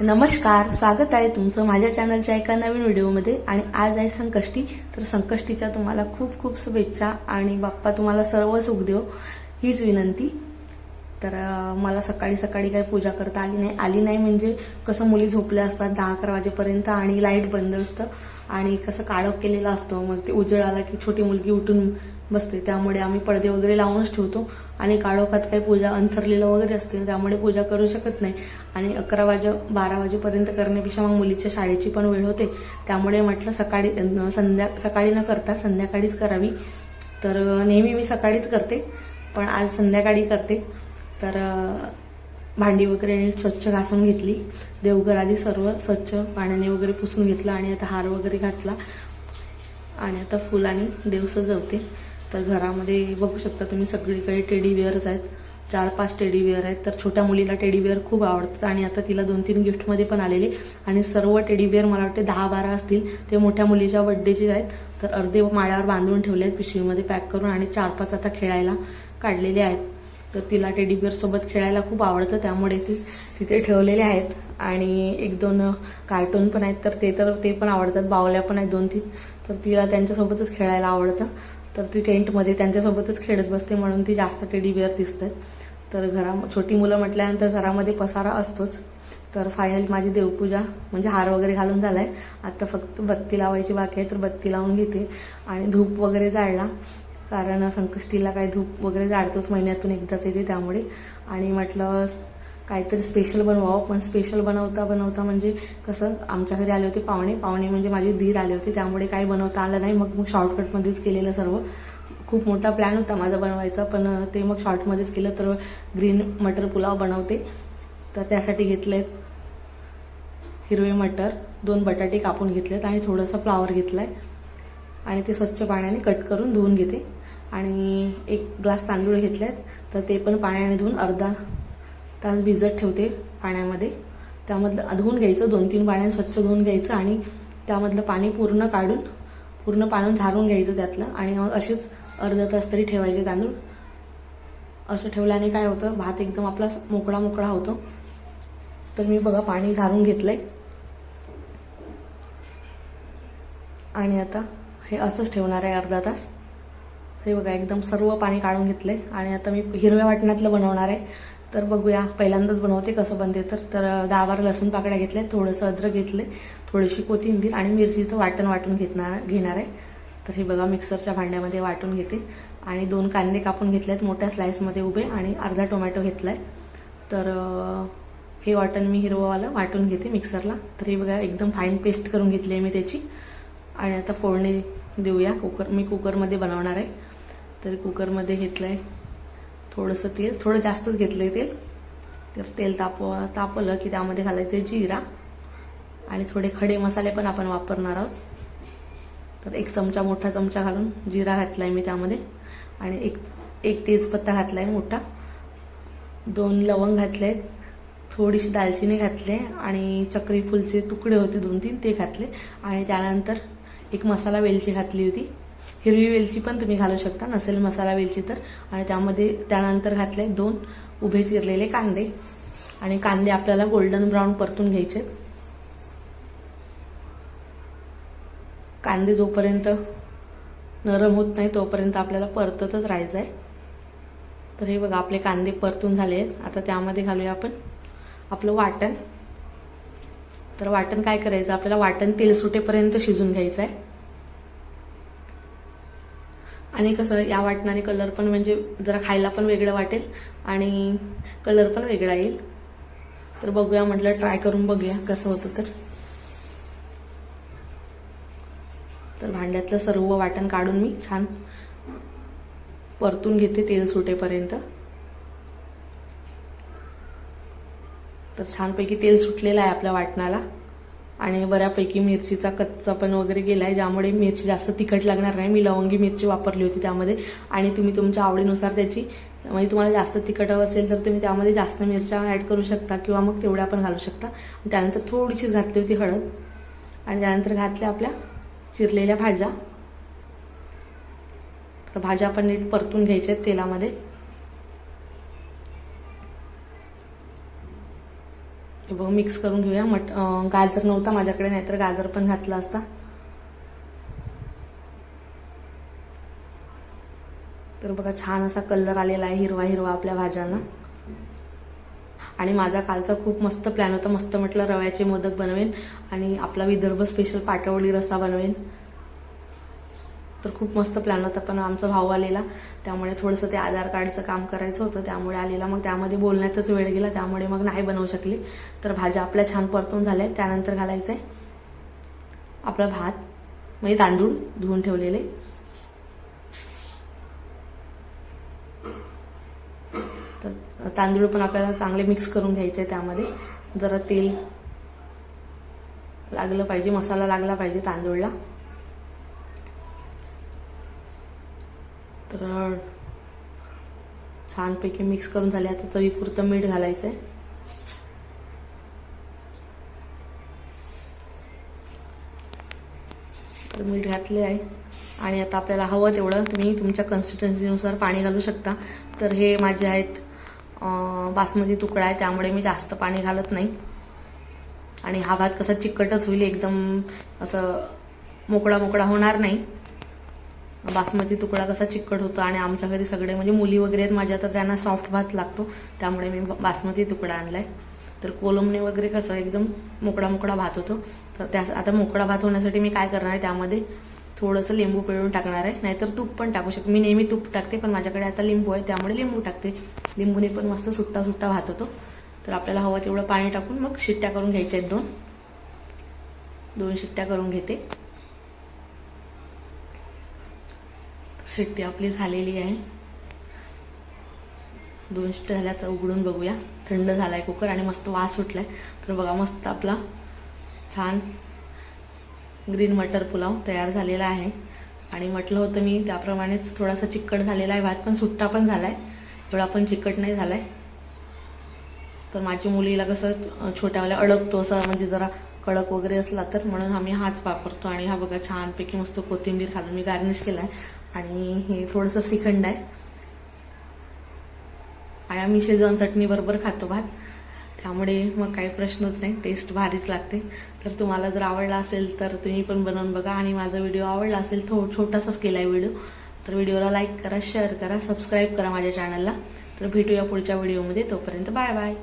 नमस्कार स्वागत आहे तुमचं माझ्या चॅनलच्या एका नवीन व्हिडिओमध्ये आणि आज आहे संकष्टी. तर संकष्टीच्या तुम्हाला खूप खूप शुभेच्छा आणि बाप्पा तुम्हाला सर्व सुख देव हीच विनंती. तर मला सकाळी सकाळी काही पूजा करता आली नाही. आली नाही म्हणजे कसं मुली झोपल्या असतात दहा अकरा वाजेपर्यंत आणि लाइट बंद असतं आणि कसं काळोख केलेला असतो. मग ते उजेड आला की छोटी मुलगी उठून बसते. त्यामुळे आम्ही पडदे वगैरे लावूनच ठेवतो आणि काळोखात काही पूजा अंथरलेलं वगैरे असते. त्यामुळे पूजा करू शकत नाही. आणि अकरा वाजे बारा वाजेपर्यंत करण्यापेक्षा मग मुलीच्या शाळेची पण वेळ होते. त्यामुळे म्हटलं सकाळी संध्या सकाळी न करता संध्याकाळीच करावी. तर नेहमी मी सकाळीच करते. पण आज संध्याकाळी करते. तर भांडी वगैरे स्वच्छ घासून घेतली. देवघर आधी सर्व स्वच्छ पाण्याने वगैरे पुसून घेतलं आणि आता हार वगैरे घातला. आणि आता फुलाने देव सजवते. तर घरामध्ये बघू शकता तुम्ही सगळीकडे टेडी बिअर्स आहेत. चार पाच टेडी बिअर आहेत. तर छोट्या मुलीला टेडी बिअर खूप आवडतात आणि आता तिला दोन तीन गिफ्टमध्ये पण आलेले. आणि सर्व टेडी बिअर मला वाटते दहा बारा असतील. ते मोठ्या मुलीच्या बड्डेचे आहेत. तर अर्धे माळ्यावर बांधून ठेवले आहेत पिशवीमध्ये पॅक करून आणि चार पाच आता खेळायला काढलेले आहेत. तर तिला टेडी सोबत खेळायला खूप आवडतं त्यामुळे ती तिथे ठेवलेले आहेत. आणि एक दोन कार्टून पण आहेत तर ते तर ते पण आवडतात. बावल्या पण आहेत दोन तीन. तर तिला त्यांच्यासोबतच खेळायला आवडतं. तर ती टेंटमध्ये त्यांच्यासोबतच खेळत बसते म्हणून ती जास्त टेडी बिअर दिसतात तर घरा छोटी मुलं म्हटल्यानंतर घरामध्ये पसारा असतोच. तर फायनल माझी देवपूजा म्हणजे हार वगैरे घालून झाला आहे आता फक्त बत्ती लावायची बाकी आहे तर बत्ती लावून घेते. आणि धूप वगैरे जाळला. कारण संकष्टीला काय धूप वगैरे जाळतोच महिन्यातून एकदाच येते त्यामुळे. आणि म्हटलं काहीतरी स्पेशल बनवावं पण स्पेशल बनवता बनवता म्हणजे कसं आमच्या घरी आले होते पाहुणे. पाहुणे म्हणजे माझी धीर आले होते त्यामुळे काही बनवता आलं नाही. मग मग शॉर्टकटमध्येच केलेलं सर्व. खूप मोठा प्लॅन होता माझा बनवायचा पण ते मग शॉर्टमध्येच केलं तर ग्रीन मटर पुलाव बनवते. तर त्यासाठी घेतले हिरवे मटर दोन बटाटे कापून घेतलेत आणि थोडंसं फ्लावर घेतलाय. आणि ते स्वच्छ पाण्याने कट करून धुवून घेते. आणि एक ग्लास तांदूळ घेतलेत. तर ते पण पाण्याने धुवून अर्धा तास भिजत ठेवते पाण्यामध्ये. त्यामधलं धुवून घ्यायचं दोन तीन पाण्याने स्वच्छ धुवून घ्यायचं आणि त्यामधलं पाणी पूर्ण काढून पूर्ण पाणी झारून घ्यायचं त्यातलं आणि मग असेच अर्धा तास तरी ठेवायचे तांदूळ. असं ठेवल्याने काय होतं भात एकदम आपला मोकळा मोकळा होतो. तर मी बघा पाणी झारून घेतलंय. आणि आता हे असंच ठेवणार आहे अर्धा तास. हे बघा एकदम सर्व पाणी काढून घेतले आणि आता मी हिरव्या वाटणातलं बनवणार आहे. तर बघूया पहिल्यांदाच बनवते कसं बनते तर. तर दावर लसूण पाकड्या घेतल्या थोडंसं अद्रक घेतले थोडीशी कोथिंबीर आणि मिरचीचं वाटण वाटून घेतणार घेणार आहे. तर हे बघा मिक्सरच्या भांड्यामध्ये वाटून घेते. आणि दोन कांदे कापून घेतलेत मोठ्या स्लाइसमध्ये उभे आणि अर्धा टोमॅटो घेतलाय. तर हे वाटण मी हिरवंवालं वाटून घेते मिक्सरला. तर हे बघा एकदम फाईन पेस्ट करून घेतली आहे मी त्याची. आणि आता फोडणी देऊया कुकर मी कुकरमध्ये बनवणार आहे. तर कुकरमध्ये घेतलं आहे थोडंसं तेल थोडं जास्तच घेतलं आहे तेल. तर तेल तापव तापवलं की त्यामध्ये घालायचं जिरा आणि थोडे खडे मसाले पण आपण वापरणार आहोत. तर एक चमचा मोठा चमचा घालून जिरा घातला आहे मी त्यामध्ये आणि एक एक तेजपत्ता घातला आहे मोठा. दोन लवंग घातले आहेत थोडीशी दालचिनी घातली आहे आणि चक्री फुलचे तुकडे होते दोन तीन ते घातले. आणि त्यानंतर एक मसाला वेलची घातली होती. हिरवी वेलची पण तुम्ही घालू शकता नसेल मसाला वेलची तर. आणि त्यामध्ये त्यानंतर घातले दोन उभे चिरलेले कांदे. आणि कांदे आपल्याला गोल्डन ब्राऊन परतून घ्यायचे. कांदे जोपर्यंत नरम होत नाही तोपर्यंत आपल्याला परततच राहायचं आहे तर हे बघा आपले कांदे परतून झाले आहेत. आता त्यामध्ये घालूया आपण आपलं वाटण. तर वाटण काय करायचं? आपल्याला वाटण तेल सुटेपर्यंत शिजून घ्यायचं आहे आणि कसं या वाटणाने कलर पण म्हणजे जरा खायला पण वेगळं वाटेल आणि कलर पण वेगळा येईल. तर बघूया म्हटलं ट्राय करून बघूया कसं होतं तर. तर भांड्यातलं सर्व वाटण काढून मी छान परतून घेते तेल सुटेपर्यंत. तर छानपैकी तेल सुटलेलं आहे आपल्या वाटणाला. आणि बऱ्यापैकी मिरचीचा कच्चा पण वगैरे गेलाय ज्यामुळे मिरची जास्त तिखट लागणार नाही. मी लवंगी मिरची वापरली होती त्यामध्ये. आणि तुम्ही तुमच्या आवडीनुसार त्याची म्हणजे तुम्हाला जास्त तिखट हवं असेल तर तुम्ही त्यामध्ये जास्त मिरच्या ॲड करू शकता किंवा मग तेवढ्या पण घालू शकता. त्यानंतर थोडीशीच घातली होती हळद. आणि त्यानंतर घातल्या आपल्या चिरलेल्या भाज्या. तर भाज्या पण नीट परतून घ्यायच्या आहेत तेलामध्ये. हे बघ मिक्स करून घेऊया. मट गाजर नव्हता माझ्याकडे नाहीतर गाजर पण घातला असता. तर बघा छान असा कलर आलेला आहे हिरवा हिरवा आपल्या भाज्यांना. आणि माझा कालचा खूप मस्त प्लॅन होता. मस्त म्हटलं रव्याचे मोदक बनवेन आणि आपला विदर्भ स्पेशल पाटवडी रस्सा बनवेन. तर खूप मस्त प्लॅन होता पण आमचा भाऊ आलेला. त्यामुळे थोडंसं ते आधार कार्डचं काम करायचं होतं त्यामुळे आलेला. मग त्यामध्ये बोलण्यातच वेळ गेला त्यामुळे मग नाही बनवू शकले. तर भाज्या आपल्या छान परतून झाल्या आहेत. त्यानंतर घालायचं आहे आपला भात म्हणजे तांदूळ धुवून ठेवलेले. तर तांदूळ पण आपल्याला चांगले मिक्स करून घ्यायचे त्यामध्ये. जरा तेल लागलं पाहिजे मसाला लागला पाहिजे तांदूळला. तर छानपैकी मिक्स करून झाले. आता चवीपुरतं मीठ घालायचंय. तर मीठ घातले आहे. आणि आता आपल्याला हवं तेवढं तुम्ही तुमच्या कन्सिस्टन्सीनुसार पाणी घालू शकता. तर हे माझे आहेत बासमती तुकडा आहे. त्यामुळे मी जास्त पाणी घालत नाही. आणि हा भात कसा चिकटच होईल एकदम असं मोकळा मोकळा होणार नाही. बासमती तुकडा कसा चिकट होतो आणि आमच्या घरी सगळे म्हणजे मुली वगैरे आहेत माझ्या तर त्यांना सॉफ्ट भात लागतो. त्यामुळे मी बासमती तुकडा आणलाय. तर कोलमने वगैरे कसं एकदम मोकळा मोकळा भात होतो. तर त्या आता मोकळा भात होण्यासाठी मी काय करणार आहे त्यामध्ये थोडंसं लिंबू पिळून टाकणार आहे. नाहीतर तूप पण टाकू शकते. मी नेहमी तूप टाकते पण माझ्याकडे आता लिंबू आहे त्यामुळे लिंबू टाकते. लिंबूने पण मस्त सुट्टा सुट्टा भात होतो. तर आपल्याला हवं तेवढं पाणी टाकून मग शिट्ट्या करून घ्यायच्या आहेत दोन. दोन शिट्ट्या करून घेते. शिट्टी आपली झालेली आहे. दोन शिट्ट्या झाल्या तर उघडून बघूया. थंड झालाय कुकर आणि मस्त वास सुटलाय. तर बघा मस्त आपला छान ग्रीन मटर पुलाव तयार झालेला आहे. आणि म्हटलं होतं मी त्याप्रमाणेच थोडासा चिकट झालेला आहे. भात पण सुट्टा पण झालाय. एवढा पण चिकट नाही झालाय. तर माझ्या मुलीला कसं अं, छोट्यावाल्या अडकतो असं म्हणजे जरा कडक वगैरे असला तर म्हणून आम्ही हाच वापरतो. आणि हा बघा छानपैकी मस्त कोथिंबीर घालून मी गार्निश केला आहे आणि हे थोडंसं श्रीखंड आहे. आणि आम्ही शेजवान चटणी बरोबर खातो भात. त्यामुळे मग काही प्रश्नच नाही. टेस्ट भारीच लागते. तर तुम्हाला जर आवडला असेल तर तुम्ही पण बनवून बघा. आणि माझा व्हिडिओ आवडला असेल थो छोटासाच केला आहे व्हिडिओ तर व्हिडिओला लाईक करा शेअर करा सबस्क्राईब करा माझ्या चॅनलला तर भेटूया पुढच्या व्हिडिओमध्ये तोपर्यंत बाय बाय